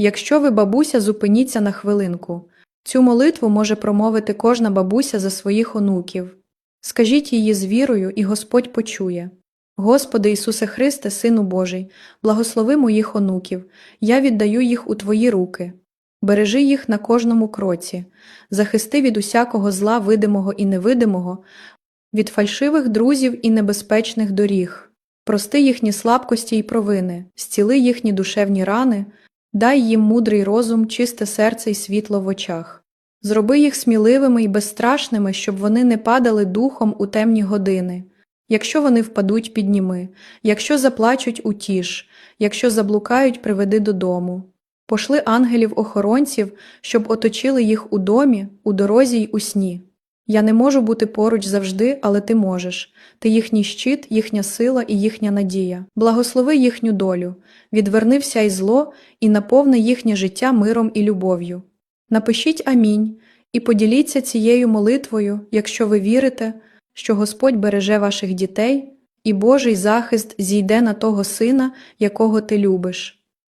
Якщо ви бабуся, зупиніться на хвилинку. Цю молитву може промовити кожна бабуся за своїх онуків. Скажіть її з вірою, і Господь почує. Господи Ісусе Христе, Сину Божий, благослови моїх онуків, я віддаю їх у Твої руки. Бережи їх на кожному кроці, захисти від усякого зла видимого і невидимого, від фальшивих друзів і небезпечних доріг. Прости їхні слабкості і провини, зціли їхні душевні рани, дай їм мудрий розум, чисте серце і світло в очах. Зроби їх сміливими і безстрашними, щоб вони не падали духом у темні години. Якщо вони впадуть, підніми, якщо заплачуть, утіш, якщо заблукають, приведи додому. Пошли ангелів-охоронців, щоб оточили їх у домі, у дорозі й у сні. Я не можу бути поруч завжди, але ти можеш. Ти їхній щит, їхня сила і їхня надія. Благослови їхню долю, відверни вся й зло і наповни їхнє життя миром і любов'ю. Напишіть амінь і поділіться цією молитвою, якщо ви вірите, що Господь береже ваших дітей, і Божий захист зійде на того сина, якого ти любиш.